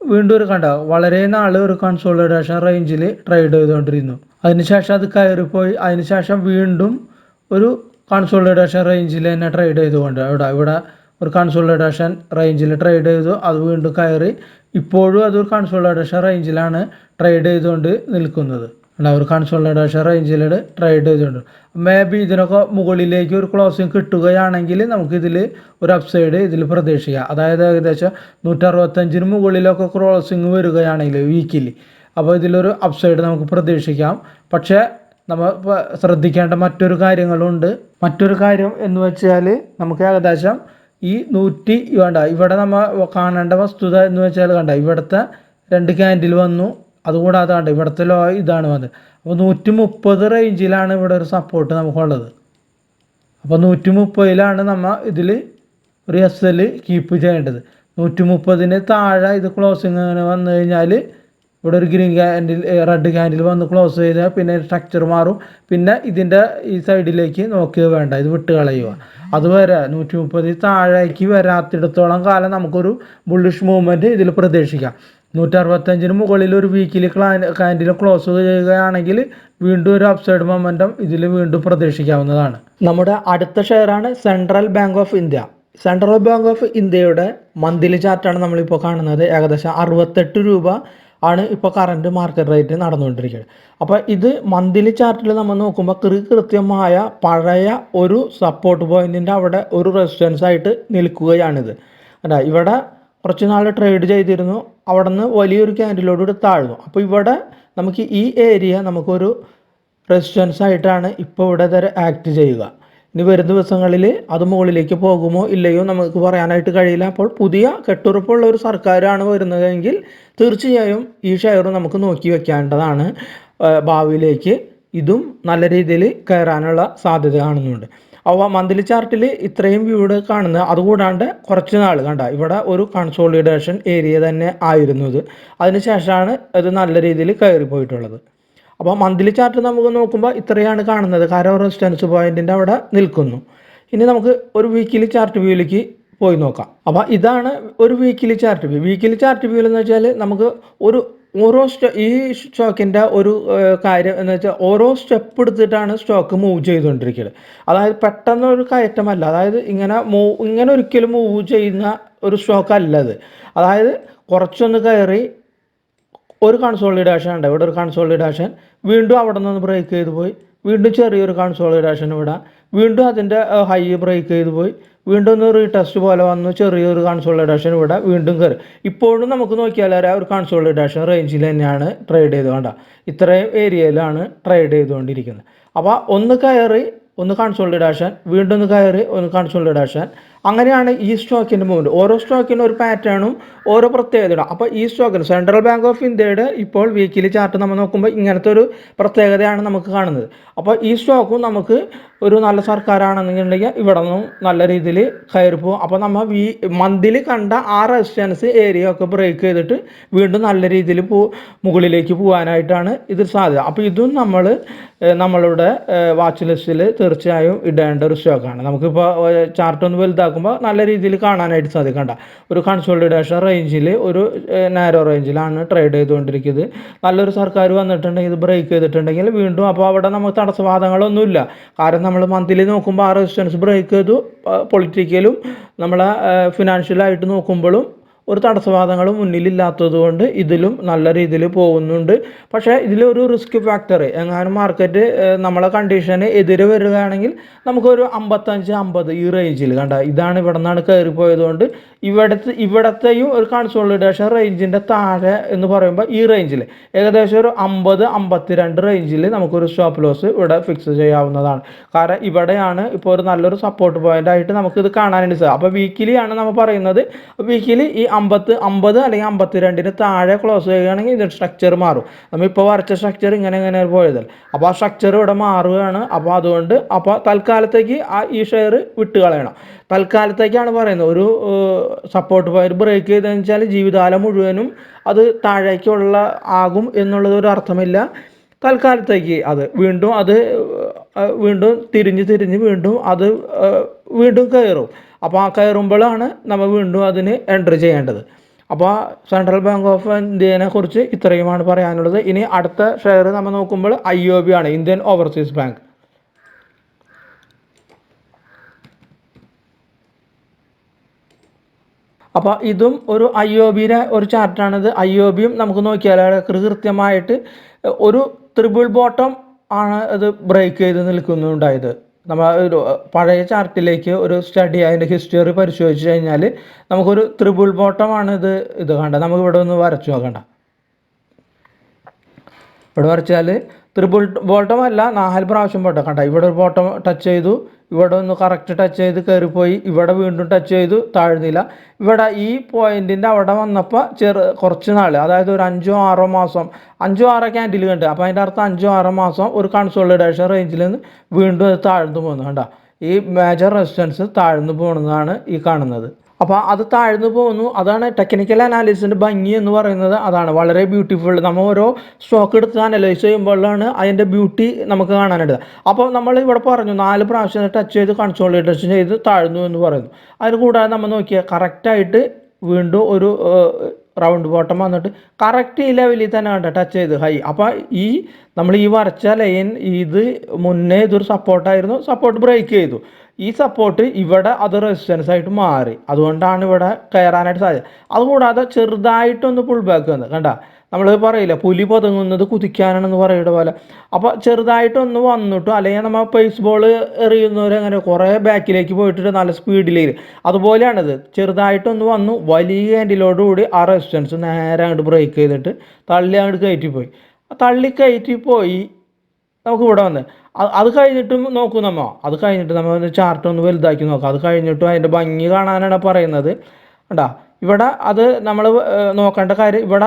വീണ്ടും ഒരു കണ്ട? വളരെ നാൾ ഒരു കൺസോളിഡേഷൻ റേഞ്ചിൽ ട്രേഡ് ചെയ്തുകൊണ്ടിരുന്നു. അതിനുശേഷം അത് കയറിപ്പോയി. അതിനുശേഷം വീണ്ടും ഒരു കൺസോളിഡേഷൻ റേഞ്ചിൽ തന്നെ ട്രേഡ് ചെയ്തുകൊണ്ട് ഇവിടെ ഇവിടെ ഒരു കൺസോളിഡേഷൻ റേഞ്ചിൽ ട്രേഡ് ചെയ്തു. അത് വീണ്ടും കയറി. ഇപ്പോഴും അതൊരു കൺസോളിഡേഷൻ റേഞ്ചിലാണ് ട്രേഡ് ചെയ്തുകൊണ്ട് നിൽക്കുന്നത്. ഒരു കൺസോളിഡേഷൻ റേഞ്ചിൽ ട്രേഡ് ചെയ്തുകൊണ്ട്. മേ ബി ഇതിനൊക്കെ മുകളിലേക്ക് ഒരു ക്ലോസിങ് കിട്ടുകയാണെങ്കിൽ നമുക്കിതിൽ ഒരു അപ്സൈഡ് ഇതിൽ പ്രതീക്ഷിക്കാം. അതായത് ഏകദേശം നൂറ്ററുപത്തഞ്ചിന് മുകളിലൊക്കെ ക്രോസിങ് വരികയാണെങ്കിൽ വീക്കിലി അപ്പോൾ ഇതിലൊരു അപ്സൈഡ് നമുക്ക് പ്രതീക്ഷിക്കാം. പക്ഷേ നമ്മൾ ശ്രദ്ധിക്കേണ്ട മറ്റൊരു കാര്യങ്ങളുണ്ട്. മറ്റൊരു കാര്യം എന്ന് വെച്ചാൽ നമുക്ക് ഏകദേശം ഈ നൂറ്റി വേണ്ട ഇവിടെ നമ്മൾ കാണേണ്ട വസ്തുത എന്ന് വെച്ചാൽ കണ്ട ഇവിടുത്തെ രണ്ട് ക്യാൻഡിൽ വന്നു. അതുകൂടാതെ കണ്ട ഇവിടുത്തെ ലോ ഇതാണ് വന്നത്. അപ്പോൾ നൂറ്റി മുപ്പത് റേഞ്ചിലാണ് ഇവിടെ ഒരു സപ്പോർട്ട് നമുക്കുള്ളത്. അപ്പോൾ നൂറ്റി മുപ്പതിലാണ് നമ്മൾ ഇതിൽ ഒരു എസ് എൽ കീപ്പ് ചെയ്യേണ്ടത്. നൂറ്റി മുപ്പതിന് താഴെ ഇത് ക്ലോസിങ് വന്നു കഴിഞ്ഞാൽ ഇവിടെ ഒരു ഗ്രീൻ ക്യാൻഡിൽ റെഡ് ക്യാൻഡിൽ വന്ന് ക്ലോസ് ചെയ്താൽ പിന്നെ സ്ട്രക്ചർ മാറും. പിന്നെ ഇതിന്റെ ഈ സൈഡിലേക്ക് നോക്കുക വേണ്ട ഇത് വിട്ട് കളയുക അതുവരെ നൂറ്റി മുപ്പതിൽ താഴേക്ക് വരാത്തിടത്തോളം കാലം നമുക്കൊരു ബുള്ളിഷ് മൂവ്മെന്റ് ഇതിൽ പ്രതീക്ഷിക്കാം. നൂറ്ററുപത്തഞ്ചിന് മുകളിൽ ഒരു വീക്കിൽ ക്യാൻഡിൽ ക്ലോസ് ചെയ്യുകയാണെങ്കിൽ വീണ്ടും ഒരു അപ്സൈഡ് മൊമെന്റം ഇതിൽ വീണ്ടും പ്രതീക്ഷിക്കാവുന്നതാണ്. നമ്മുടെ അടുത്ത ഷെയറാണ് central bank of India central bank of ഇന്ത്യയുടെ മന്ത്ലി ചാർട്ടാണ് നമ്മളിപ്പോൾ കാണുന്നത്. ഏകദേശം അറുപത്തെട്ട് രൂപ ആണ് ഇപ്പോൾ കറന്റ് മാർക്കറ്റ് റേറ്റ് നടന്നുകൊണ്ടിരിക്കുന്നത്. അപ്പോൾ ഇത് മന്ത്ലി ചാർട്ടിൽ നമ്മൾ നോക്കുമ്പോൾ കൃ കൃത്യമായ പഴയ ഒരു സപ്പോർട്ട് പോയിന്റിന്റെ അവിടെ ഒരു റെസിസ്റ്റൻസ് ആയിട്ട് നിൽക്കുകയാണിത്. അല്ല ഇവിടെ കുറച്ച് നാൾ ട്രേഡ് ചെയ്തിരുന്നു. അവിടെ നിന്ന് വലിയൊരു ക്യാൻഡിലോട് താഴ്ന്നു. അപ്പോൾ ഇവിടെ നമുക്ക് ഈ ഏരിയ നമുക്കൊരു റെസിസ്റ്റൻസ് ആയിട്ടാണ് ഇപ്പോൾ ഇവിടെ ആക്ട് ചെയ്യുക. ഇനി വരും ദിവസങ്ങളിൽ അത് മുകളിലേക്ക് പോകുമോ ഇല്ലയോ നമുക്ക് പറയാനായിട്ട് കഴിയില്ല. അപ്പോൾ പുതിയ കെട്ടുറപ്പുള്ള ഒരു സർക്കാരാണ് വരുന്നതെങ്കിൽ തീർച്ചയായും ഈ ഷെയർ നമുക്ക് നോക്കി വെക്കേണ്ടതാണ്. ഭാവിയിലേക്ക് ഇതും നല്ല രീതിയിൽ കയറാനുള്ള സാധ്യത കാണുന്നുണ്ട് അവ മന്ത്ലി ചാർട്ടിൽ ഇത്രയും വ്യൂഡ് കാണുന്നത് അതുകൂടാണ്ട് കുറച്ച് നാൾ കണ്ട ഇവിടെ ഒരു കൺസോളിഡേഷൻ ഏരിയ തന്നെ ആയിരുന്നു ഇത് അതിനുശേഷമാണ് ഇത് നല്ല രീതിയിൽ കയറി പോയിട്ടുള്ളത് അപ്പോൾ മന്ത്ലി ചാർട്ട് നമുക്ക് നോക്കുമ്പോൾ ഇത്രയാണ് കാണുന്നത്. കാരോ റെസിസ്റ്റൻസ് പോയിന്റിന്റെ അവിടെ നിൽക്കുന്നു. ഇനി നമുക്ക് ഒരു വീക്കിലി ചാർട്ട് വ്യൂയിലേക്ക് പോയി നോക്കാം. അപ്പോൾ ഇതാണ് ഒരു weekly chart view weekly chart view എന്ന് വെച്ചാൽ നമുക്ക് ഒരു ഓരോ സ്റ്റോ ഈ സ്റ്റോക്കിന്റെ ഒരു കാര്യം എന്ന് വെച്ചാൽ ഓരോ സ്റ്റെപ്പ് എടുത്തിട്ടാണ് സ്റ്റോക്ക് മൂവ് ചെയ്തുകൊണ്ടിരിക്കുന്നത് അതായത് പെട്ടെന്ന് ഒരു കയറ്റമല്ല. അതായത് ഇങ്ങനെ മൂവ് ഇങ്ങനെ ഒരിക്കലും മൂവ് ചെയ്യുന്ന ഒരു സ്റ്റോക്ക് അല്ലത്. അതായത് കുറച്ചൊന്ന് കയറി ഒരു കൺസോളിഡേഷൻ ഉണ്ട്. ഇവിടെ ഒരു കൺസോളിഡേഷൻ വീണ്ടും അവിടെ നിന്ന് ബ്രേക്ക് ചെയ്ത് പോയി. വീണ്ടും ചെറിയൊരു കൺസോളിഡേഷൻ ഇവിടെ. വീണ്ടും അതിന്റെ ഹൈ ബ്രേക്ക് ചെയ്ത് പോയി. വീണ്ടും ഒന്ന് റീടെസ്റ്റ് പോലെ വന്നു. ചെറിയൊരു കൺസോളിഡേഷൻ ഇവിടെ വീണ്ടും കയറി ഇപ്പോഴും നമുക്ക് നോക്കിയാൽ ആ ഒരു കൺസോളിഡേഷൻ റേഞ്ചിൽ തന്നെയാണ് ട്രേഡ് ചെയ്തുകൊണ്ട് ഇത്രയും ഏരിയയിലാണ് ട്രേഡ് ചെയ്തുകൊണ്ടിരിക്കുന്നത്. അപ്പോൾ ഒന്ന് കയറി ഒന്ന് കൺസോളിഡേഷൻ വീണ്ടും ഒന്ന് കയറി ഒന്ന് കൺസോളിഡേഷൻ അങ്ങനെയാണ് ഈ സ്റ്റോക്കിന്റെ മൂവ്മെന്റ് ഓരോ സ്റ്റോക്കിനും ഒരു പാറ്റേണും ഓരോ പ്രത്യേകതയാണ് അപ്പോൾ ഈ സ്റ്റോക്കിന് സെൻട്രൽ ബാങ്ക് ഓഫ് ഇന്ത്യയുടെ ഇപ്പോൾ വീക്കിലി ചാർട്ട് നമ്മൾ നോക്കുമ്പോൾ ഇങ്ങനത്തെ ഒരു പ്രത്യേകതയാണ് നമുക്ക് കാണുന്നത്. അപ്പോൾ ഈ സ്റ്റോക്കും നമുക്ക് ഒരു നല്ല സർക്കാരാണെന്നുണ്ടെങ്കിൽ ഇവിടെ നിന്നും നല്ല രീതിയിൽ കയറി പോകും അപ്പോൾ നമ്മൾ വീ മന്തിൽ കണ്ട ആ റെസിസ്റ്റൻസ് ഏരിയ ഒക്കെ ബ്രേക്ക് ചെയ്തിട്ട് വീണ്ടും നല്ല രീതിയിൽ പോ മുകളിലേക്ക് പോകാനായിട്ടാണ് ഇത് സാധ്യത. അപ്പോൾ ഇതും നമ്മൾ നമ്മളുടെ വാച്ച് ലിസ്റ്റിൽ തീർച്ചയായും ഇടേണ്ട ഒരു സ്റ്റോക്കാണ് നമുക്കിപ്പോൾ ചാർട്ട് ഒന്ന് വലുതാക്കുമ്പോൾ നല്ല രീതിയിൽ കാണാനായിട്ട് സാധിക്കണ്ട. കണ്ട ഒരു കൺസോളിഡേഷൻ റേഞ്ചിൽ ഒരു നാരോ റേഞ്ചിലാണ് ട്രേഡ് ചെയ്തുകൊണ്ടിരിക്കുന്നത്. നല്ലൊരു സർക്കാർ വന്നിട്ടുണ്ടെങ്കിൽ ഇത് ബ്രേക്ക് ചെയ്തിട്ടുണ്ടെങ്കിൽ വീണ്ടും അപ്പോൾ അവിടെ നമുക്ക് തടസ്സവാദങ്ങളൊന്നുമില്ല. കാരണം നമ്മൾ മന്ത്ലി നോക്കുമ്പോൾ ആ റെസിസ്റ്റൻസ് ബ്രേക്ക് ചെയ്തു. പൊളിറ്റിക്കലും നമ്മളെ ഫിനാൻഷ്യലായിട്ട് നോക്കുമ്പോഴും ഒരു തടസ്സവാദങ്ങളും മുന്നിലില്ലാത്തതുകൊണ്ട് ഇതിലും നല്ല രീതിയിൽ പോകുന്നുണ്ട്. പക്ഷേ ഇതിലൊരു റിസ്ക് ഫാക്ടർ എങ്ങാനും മാർക്കറ്റ് നമ്മളെ കണ്ടീഷന് എതിരെ വരികയാണെങ്കിൽ നമുക്കൊരു അമ്പത്തഞ്ച് അമ്പത് ഈ റേഞ്ചിൽ കണ്ട ഇതാണ് ഇവിടെ നിന്നാണ് കയറി പോയതുകൊണ്ട് ഇവിടുത്തെ ഇവിടത്തെയും ഒരു കൺസോളിഡേഷൻ റേഞ്ചിന്റെ താഴെ എന്ന് പറയുമ്പോൾ ഈ റേഞ്ചിൽ ഏകദേശം ഒരു അമ്പത് അമ്പത്തിരണ്ട് റേഞ്ചിൽ നമുക്കൊരു സ്റ്റോപ്പ് ലോസ് ഇവിടെ ഫിക്സ് ചെയ്യാവുന്നതാണ്. കാരണം ഇവിടെയാണ് ഇപ്പോൾ ഒരു നല്ലൊരു സപ്പോർട്ട് പോയിന്റ് ആയിട്ട് നമുക്കിത് കാണാനായിട്ട് സാർ അപ്പോൾ വീക്കിലിയാണ് നമ്മൾ പറയുന്നത്. വീക്കിലി ഈ അമ്പത്ത് അമ്പത് അല്ലെങ്കിൽ അമ്പത്തിരണ്ടിന് താഴെ ക്ലോസ് ചെയ്യുകയാണെങ്കിൽ ഇതിന്റെ സ്ട്രക്ചർ മാറും. നമ്മൾ ഇപ്പോൾ വരച്ച സ്ട്രക്ചർ ഇങ്ങനെ ഇങ്ങനെ പോയതല്ല. അപ്പോൾ ആ സ്ട്രക്ചർ ഇവിടെ മാറുകയാണ്. അപ്പോൾ അതുകൊണ്ട് അപ്പോൾ തൽക്കാലത്തേക്ക് ആ ഈ ഷെയർ വിട്ട് കളയണം. തൽക്കാലത്തേക്കാണ് പറയുന്നത്. ഒരു സപ്പോർട്ട് പോയിന്റ് ബ്രേക്ക് ചെയ്തതെന്ന് വെച്ചാൽ ജീവിതകാലം മുഴുവനും അത് താഴേക്കുള്ള ആകും എന്നുള്ളത് ഒരു അർത്ഥമില്ല. തൽക്കാലത്തേക്ക് അത് വീണ്ടും അത് വീണ്ടും തിരിഞ്ഞ് തിരിഞ്ഞ് വീണ്ടും അത് വീണ്ടും കയറും. അപ്പോൾ ആ കയറുമ്പോഴാണ് നമ്മൾ വീണ്ടും അതിന് എൻട്രി ചെയ്യേണ്ടത്. അപ്പോൾ സെൻട്രൽ ബാങ്ക് ഓഫ് ഇന്ത്യനെ കുറിച്ച് ഇത്രയുമാണ് പറയാനുള്ളത്. ഇനി അടുത്ത ഷെയർ നമ്മൾ നോക്കുമ്പോൾ ഐ ഒ ബി ആണ് ഇന്ത്യൻ ഓവർസീസ് ബാങ്ക് അപ്പോൾ ഇതും ഒരു ഐ ഒ ബിയുടെ ഒരു ചാർട്ടാണിത്. ഐ ഒ ബിയും നമുക്ക് നോക്കിയാൽ കൃത്യമായിട്ട് ഒരു ത്രിബിൾ ബോട്ടം ആണ് അത് ബ്രേക്ക് ചെയ്ത് നിൽക്കുന്നുണ്ടായത്. നമ്മൾ ഒരു പഴയ ചാർട്ടിലേക്ക് ഒരു സ്റ്റഡി അതിന്റെ ഹിസ്റ്ററി പരിശോധിച്ച് കഴിഞ്ഞാൽ നമുക്കൊരു ത്രിപുൾ ബോട്ടമാണ് ഇത് ഇത് കണ്ട നമുക്ക് ഇവിടെ ഒന്ന് വരച്ചു നോക്കണ്ട. ഇവിടെ വരച്ചാൽ ത്രിബിൾ ബോട്ടം അല്ല നാല് പ്രാവശ്യം ബോട്ടം കണ്ട? ഇവിടെ ഒരു ബോട്ടം ടച്ച് ചെയ്തു ഇവിടെ ഒന്ന് കറക്റ്റ് ടച്ച് ചെയ്ത് കയറിപ്പോയി ഇവിടെ വീണ്ടും ടച്ച് ചെയ്തു താഴ്ന്നില്ല. ഇവിടെ ഈ പോയിന്റിന്റെ അവിടെ വന്നപ്പോൾ ചെറു കുറച്ച് നാൾ അതായത് ഒരു അഞ്ചോ ആറോ മാസം അഞ്ചോ ആറോ ക്യാൻഡിൽ കണ്ട്. അപ്പോൾ അതിന്റെ അർത്ഥം അഞ്ചോ ആറോ മാസം ഒരു കൺസോളിഡേഷൻ റേഞ്ചിൽ നിന്ന് വീണ്ടും അത് താഴ്ന്നു പോകുന്നു കണ്ട? ഈ മേജർ റെസിസ്റ്റൻസ് താഴ്ന്നു പോകുന്നതാണ് ഈ കാണുന്നത്. അപ്പോൾ അത് താഴ്ന്നു പോകുന്നു അതാണ് ടെക്നിക്കൽ അനാലിസിന്റെ ഭംഗി എന്ന് പറയുന്നത്. അതാണ് വളരെ ബ്യൂട്ടിഫുൾ നമ്മൾ ഓരോ സ്റ്റോക്ക് എടുത്ത് അനലൈസ് ചെയ്യുമ്പോഴാണ് അതിന്റെ ബ്യൂട്ടി നമുക്ക് കാണാനായിട്ട് അപ്പോൾ നമ്മൾ ഇവിടെ പറഞ്ഞു നാല് പ്രാവശ്യം ടച്ച് ചെയ്ത് കൺസോളിഡേഷൻ ചെയ്ത് താഴ്ന്നു എന്ന് പറയുന്നു. അതിന് കൂടാതെ നമ്മൾ നോക്കിയാൽ കറക്റ്റായിട്ട് വീണ്ടും ഒരു റൗണ്ട് ബോട്ടം വന്നിട്ട് കറക്റ്റ് ഈ ലെവലിൽ തന്നെ കണ്ട ടച്ച് ചെയ്ത് ഹൈ അപ്പോൾ ഈ നമ്മൾ ഈ വരച്ച ലൈൻ ഇത് മുന്നേ ഇതൊരു സപ്പോർട്ടായിരുന്നു സപ്പോർട്ട് ബ്രേക്ക് ചെയ്തു. ഈ സപ്പോർട്ട് ഇവിടെ അത് റെസിസ്റ്റൻസ് ആയിട്ട് മാറി. അതുകൊണ്ടാണ് ഇവിടെ കയറാനായിട്ട് സാധ്യത. അതുകൂടാതെ ചെറുതായിട്ടൊന്ന് പുൾ ബാക്ക് വന്നത് കണ്ട? നമ്മൾ പറയില്ല പുലി പതുങ്ങുന്നത് കുതിക്കാനാണെന്ന് പറയുന്ന പോലെ. അപ്പോൾ ചെറുതായിട്ടൊന്ന് വന്നിട്ടും അല്ലെങ്കിൽ നമ്മൾ പേസ് ബോൾ എറിയുന്നവർ അങ്ങനെ കുറേ ബാക്കിലേക്ക് പോയിട്ട് നല്ല സ്പീഡിലേക്ക് അതുപോലെയാണിത്. ചെറുതായിട്ടൊന്ന് വന്നു വലിയ ഹാൻഡിലോടുകൂടി ആ റെസിസ്റ്റൻസ് നേരെ അങ്ങോട്ട് ബ്രേക്ക് ചെയ്തിട്ട് തള്ളി അങ്ങോട്ട് കയറ്റിപ്പോയി. തള്ളി കയറ്റിപ്പോയി നമുക്ക് ഇവിടെ വന്ന്. അത് കഴിഞ്ഞിട്ടും നോക്കും നമ്മ. അത് കഴിഞ്ഞിട്ട് നമ്മൾ ചാർട്ട് ഒന്ന് വലുതാക്കി നോക്കാം. അത് കഴിഞ്ഞിട്ടും അതിന്റെ ഭംഗി കാണാനാണ് പറയുന്നത്. കണ്ടാ? ഇവിടെ അത് നമ്മൾ നോക്കേണ്ട കാര്യം ഇവിടെ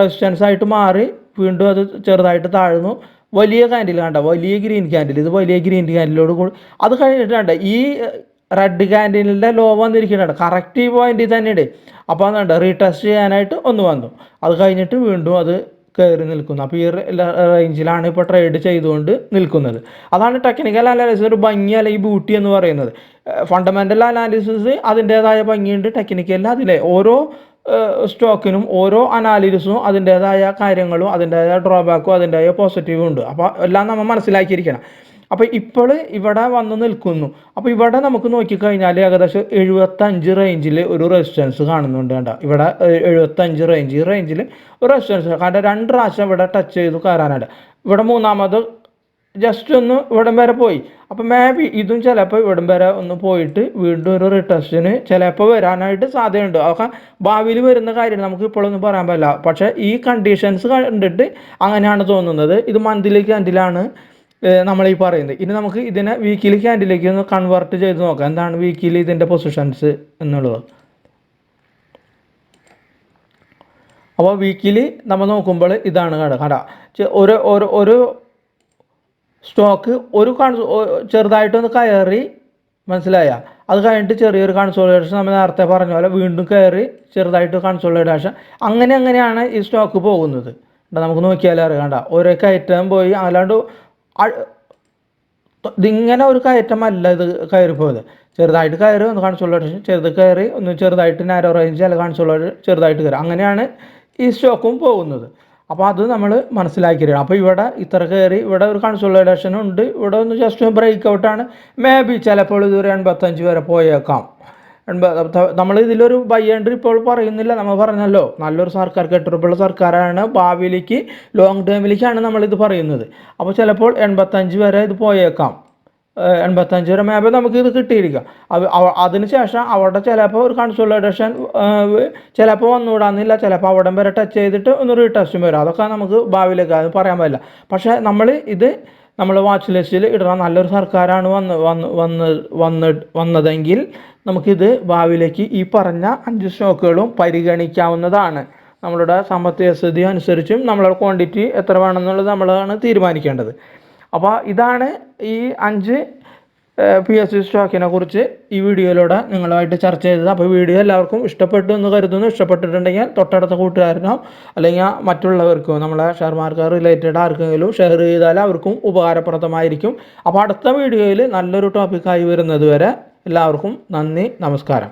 റെസിസ്റ്റൻസ് ആയിട്ട് മാറി വീണ്ടും അത് ചെറുതായിട്ട് താഴ്ന്നു. വലിയ കാൻഡിൽ കണ്ട? വലിയ ഗ്രീൻ കാൻഡിൽ ഇത് വലിയ ഗ്രീൻ കാൻഡിലോട് കൂടി. അത് കഴിഞ്ഞിട്ട് കണ്ട? ഈ റെഡ് കാൻഡിലിന്റെ ലോ വന്നിരിക്കുന്നുണ്ട്. കറക്റ്റ് ഈ പോയിന്റിൽ തന്നെയുണ്ട്. അപ്പോൾ അതുണ്ട് റീടെസ്റ്റ് ചെയ്യാനായിട്ട് ഒന്ന് വന്നു. അത് കഴിഞ്ഞിട്ട് വീണ്ടും അത് കയറി നിൽക്കുന്നു. അപ്പോൾ ഈ റേഞ്ചിലാണ് ഇപ്പോൾ ട്രേഡ് ചെയ്തുകൊണ്ട് നിൽക്കുന്നത്. അതാണ് ടെക്നിക്കൽ അനാലിസിസ് ഒരു ഭംഗി അല്ലെങ്കിൽ ബ്യൂട്ടി എന്ന് പറയുന്നത്. ഫണ്ടമെന്റൽ അനാലിസിസ് അതിന്റേതായ ഭംഗിയുണ്ട് ടെക്നിക്കൽ അതിലെ ഓരോ സ്റ്റോക്കിനും ഓരോ അനാലിസിസും അതിന്റേതായ കാര്യങ്ങളും അതിന്റേതായ ഡ്രോബാക്കും അതിന്റേതായ പോസിറ്റീവും ഉണ്ട്. അപ്പോൾ എല്ലാം നമ്മൾ മനസ്സിലാക്കിയിരിക്കണം. അപ്പോൾ ഇപ്പോൾ ഇവിടെ വന്ന് നിൽക്കുന്നു. അപ്പോൾ ഇവിടെ നമുക്ക് നോക്കിക്കഴിഞ്ഞാൽ ഏകദേശം എഴുപത്തഞ്ച് റേഞ്ചിൽ ഒരു റെസിസ്റ്റൻസ് കാണുന്നുണ്ട് കണ്ട? ഇവിടെ എഴുപത്തഞ്ച് റേഞ്ച് ഈ റേഞ്ചിൽ ഒരു റെസിസ്റ്റൻസ് കാരണം രണ്ട് പ്രാവശ്യം ഇവിടെ ടച്ച് ചെയ്ത് കയറാനുണ്ട് ഇവിടെ മൂന്നാമത് ജസ്റ്റ് ഒന്ന് ഇവിടം വരെ പോയി. അപ്പോൾ മേ ബി ഇതും ചിലപ്പോൾ ഇവിടം വരെ ഒന്ന് പോയിട്ട് വീണ്ടും ഒരു റിട്ടസ്റ്റിന് ചിലപ്പോൾ വരാനായിട്ട് സാധ്യതയുണ്ട്. അതൊക്കെ ഭാവിയിൽ വരുന്ന കാര്യം നമുക്ക് ഇപ്പോഴൊന്നും പറയാൻ പറ്റില്ല. പക്ഷേ ഈ കണ്ടീഷൻസ് കണ്ടിട്ട് അങ്ങനെയാണ് തോന്നുന്നത്. ഇത് മന്ത്ലി ക്യാൻഡിലാണ് നമ്മൾ ഈ പറയുന്നത്. ഇനി നമുക്ക് ഇതിനെ വീക്കിലി ക്യാൻഡിലേക്ക് ഒന്ന് കൺവേർട്ട് ചെയ്ത് നോക്കാം. എന്താണ് വീക്കിലി ഇതിന്റെ പൊസിഷൻസ് എന്നുള്ളത്. അപ്പോൾ വീക്കിലി നമ്മൾ നോക്കുമ്പോൾ ഇതാണ് കട. കട. ഒരു ഒരു ഒരു സ്റ്റോക്ക് ഒരു കൺസോ ചെറുതായിട്ടൊന്ന് കയറി മനസ്സിലായ? അത് കഴിഞ്ഞിട്ട് ചെറിയൊരു കൺസോളിഡേഷൻ നമ്മൾ നേരത്തെ പറഞ്ഞ പോലെ വീണ്ടും കയറി ചെറുതായിട്ട് കൺസോളിഡേഷൻ അങ്ങനെ അങ്ങനെയാണ് ഈ സ്റ്റോക്ക് പോകുന്നത്. നമുക്ക് നോക്കിയാലേ അറിയാം. ഓരോ കയറ്റം പോയി. അല്ലാണ്ട് ഇതിങ്ങനെ ഒരു കയറ്റമല്ല ഇത് കയറിപ്പോയത്. ചെറുതായിട്ട് കയറി ഒന്ന് കൺസോളിഡേഷൻ ചെറുത് കയറി ഒന്ന് ചെറുതായിട്ട് നാരോ റേഞ്ച് അല്ല കൺസോളിഡേഷൻ ചെറുതായിട്ട് കയറി. അങ്ങനെയാണ് ഈ സ്റ്റോക്കും പോകുന്നത്. അപ്പോൾ അത് നമ്മൾ മനസ്സിലാക്കി മനസ്സിലാക്കിയിരിക്കണം അപ്പോൾ ഇവിടെ ഇത്ര കയറി ഇവിടെ ഒരു കൺസോളിഡേഷൻ ഉണ്ട്. ഇവിടെ ഒന്ന് ജസ്റ്റ് ബ്രേക്ക് ഔട്ടാണ് മേ ബി ചിലപ്പോൾ ഇതൊരു എൺപത്തഞ്ച് വരെ പോയേക്കാം. നമ്മൾ ഇതിലൊരു ബൈ എൻട്രി ഇപ്പോൾ പറയുന്നില്ല. നമ്മൾ പറഞ്ഞല്ലോ നല്ലൊരു സർക്കാർ കെട്ടുറപ്പുള്ള സർക്കാരാണ്. ഭാവിയിലേക്ക് ലോങ് ടേമിലേക്കാണ് നമ്മളിത് പറയുന്നത്. അപ്പോൾ ചിലപ്പോൾ എൺപത്തഞ്ച് വരെ ഇത് പോയേക്കാം. എൺപത്തഞ്ച് വരെ മേബ് നമുക്ക് ഇത് കിട്ടിയിരിക്കാം അതിനുശേഷം അവിടെ ചിലപ്പോൾ ഒരു കൺസോളിഡേഷൻ ചിലപ്പോൾ വന്നുകൂടാന്നില്ല. ചിലപ്പോൾ അവിടെ വരെ ടച്ച് ചെയ്തിട്ട് ഒന്ന് റീടെസ്റ്റും വരും. അതൊക്കെ നമുക്ക് ഭാവിയിലേക്ക് അത് പറയാൻ പറ്റില്ല പക്ഷേ നമ്മൾ ഇത് നമ്മൾ വാച്ച് ലിസ്റ്റിൽ ഇടണം നല്ലൊരു സർക്കാരാണ് വന്ന് വന്ന് വന്ന് വന്ന് വന്നതെങ്കിൽ നമുക്കിത് ഭാവിയിലേക്ക് ഈ പറഞ്ഞ അഞ്ച് സ്റ്റോക്കുകളും പരിഗണിക്കാവുന്നതാണ്. നമ്മളുടെ സാമ്പത്തിക സ്ഥിതി അനുസരിച്ചും നമ്മളുടെ ക്വാണ്ടിറ്റി എത്ര വേണമെന്നുള്ളത് നമ്മളാണ് തീരുമാനിക്കേണ്ടത്. അപ്പോൾ ഇതാണ് ഈ അഞ്ച് പി എസ് സി സ്റ്റോക്കിനെ കുറിച്ച് ഈ വീഡിയോയിലൂടെ നിങ്ങളുമായിട്ട് ചർച്ച ചെയ്തത്. അപ്പോൾ വീഡിയോ എല്ലാവർക്കും ഇഷ്ടപ്പെട്ടു എന്ന് കരുതുന്നു. ഇഷ്ടപ്പെട്ടിട്ടുണ്ടെങ്കിൽ തൊട്ടടുത്ത കൂട്ടുകാരനോ അല്ലെങ്കിൽ മറ്റുള്ളവർക്കോ നമ്മളെ ഷെയർ മാർക്കറ്റ് റിലേറ്റഡ് ആർക്കെങ്കിലും ഷെയർ ചെയ്താൽ അവർക്കും ഉപകാരപ്രദമായിരിക്കും. അപ്പോൾ അടുത്ത വീഡിയോയിൽ നല്ലൊരു ടോപ്പിക്കായി വരുന്നത് വരെ എല്ലാവർക്കും നന്ദി നമസ്കാരം.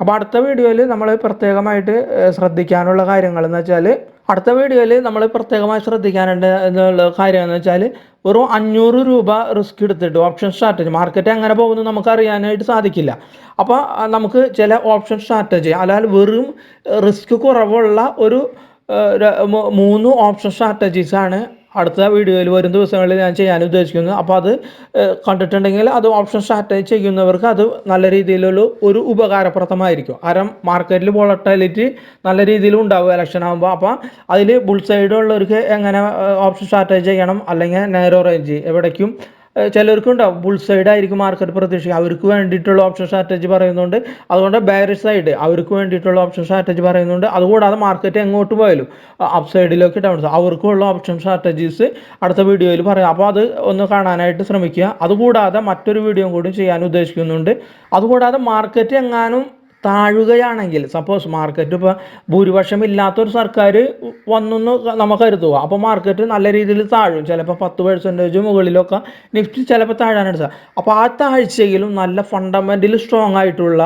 അപ്പോൾ അടുത്ത വീഡിയോയിൽ നമ്മൾ പ്രത്യേകമായിട്ട് ശ്രദ്ധിക്കാനുള്ള കാര്യങ്ങൾ എന്ന് വെച്ചാൽ അടുത്ത വീഡിയോയിൽ നമ്മൾ പ്രത്യേകമായി ശ്രദ്ധിക്കാനുണ്ട് എന്നുള്ള കാര്യം എന്ന് വെച്ചാൽ ഒരു അഞ്ഞൂറ് രൂപ റിസ്ക് എടുത്തിട്ട് ഓപ്ഷൻ സ്ട്രാറ്റജി മാർക്കറ്റ് എങ്ങനെ പോകുന്നു നമുക്ക് അറിയാനായിട്ട് സാധിക്കില്ല. അപ്പോൾ നമുക്ക് ചില ഓപ്ഷൻ സ്ട്രാറ്റജി അല്ലാതെ വെറും റിസ്ക് കുറവുള്ള ഒരു മൂന്ന് ഓപ്ഷൻ സ്ട്രാറ്റജീസാണ് അടുത്ത വീഡിയോയിൽ വരും ദിവസങ്ങളിൽ ഞാൻ ചെയ്യാൻ ഉദ്ദേശിക്കുന്നു. അപ്പോൾ അത് കണ്ടിട്ടുണ്ടെങ്കിൽ അത് ഓപ്ഷൻ സ്ട്രാറ്റജി ചെയ്യുന്നവർക്ക് അത് നല്ല രീതിയിലുള്ള ഒരു ഉപകാരപ്രദമായിരിക്കും. കാരണം മാർക്കറ്റിൽ വോളട്ടാലിറ്റി നല്ല രീതിയിൽ ഉണ്ടാവും ഇലക്ഷൻ ആകുമ്പോൾ അപ്പോൾ അതിൽ ബുൾ സൈഡ് ഉള്ളവർക്ക് എങ്ങനെ ഓപ്ഷൻ സ്ട്രാറ്റജി ചെയ്യണം? അല്ലെങ്കിൽ നേരോ റേഞ്ച് എവിടേക്കും ചിലർക്ക് ഉണ്ടാവും ബുൾ സൈഡ് ആയിരിക്കും മാർക്കറ്റ് പ്രതീക്ഷിക്കുക. അവർക്ക് വേണ്ടിയിട്ടുള്ള ഓപ്ഷൻ സ്ട്രാറ്റജി പറയുന്നുണ്ട്. അതുകൊണ്ട് ബാരിഷ് സൈഡ് അവർക്ക് വേണ്ടിയിട്ടുള്ള ഓപ്ഷൻ സ്ട്രാറ്റജി പറയുന്നുണ്ട്. അതുകൂടാതെ മാർക്കറ്റ് എങ്ങോട്ട് പോയാലും അപ് സൈഡിലേക്ക് ഡൗൺ അവർക്കുള്ള ഓപ്ഷൻ സ്ട്രാറ്റജീസ് അടുത്ത വീഡിയോയിൽ പറയാം. അപ്പോൾ അത് ഒന്ന് കാണാനായിട്ട് ശ്രമിക്കുക. അതുകൂടാതെ മറ്റൊരു വീഡിയോ കൂടി ചെയ്യാൻ ഉദ്ദേശിക്കുന്നുണ്ട്. അതുകൂടാതെ മാർക്കറ്റ് എങ്ങാനും താഴുകയാണെങ്കിൽ സപ്പോസ് മാർക്കറ്റ് ഇപ്പോൾ ഭൂരിപക്ഷം ഇല്ലാത്തൊരു സർക്കാർ വന്നെന്ന് നമുക്ക് കരുതുക. അപ്പോൾ മാർക്കറ്റ് നല്ല രീതിയിൽ താഴും. ചിലപ്പോൾ പത്ത് പെർസെന്റേജ് മുകളിലൊക്കെ നിഫ്റ്റി ചിലപ്പോൾ താഴാനായിട്ട് അപ്പോൾ ആ താഴ്ചയിലും നല്ല ഫണ്ടമെന്റൽ സ്ട്രോങ് ആയിട്ടുള്ള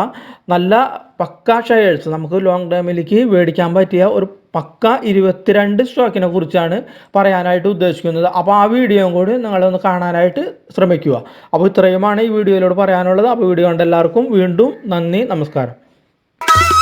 നല്ല പക്ക ഷെയർസ് നമുക്ക് ലോങ് ടേമിലേക്ക് മേടിക്കാൻ പറ്റിയ ഒരു പക്ക ഇരുപത്തിരണ്ട് സ്റ്റോക്കിനെ കുറിച്ചാണ് പറയാനായിട്ട് ഉദ്ദേശിക്കുന്നത്. അപ്പോൾ ആ വീഡിയോയും കൂടി നിങ്ങളൊന്ന് കാണാനായിട്ട് ശ്രമിക്കുക. അപ്പോൾ ഇത്രയുമാണ് ഈ വീഡിയോയിലൂടെ പറയാനുള്ളത്. അപ്പോൾ വീഡിയോ കണ്ട എല്ലാവർക്കും വീണ്ടും നന്ദി നമസ്കാരം. Bye.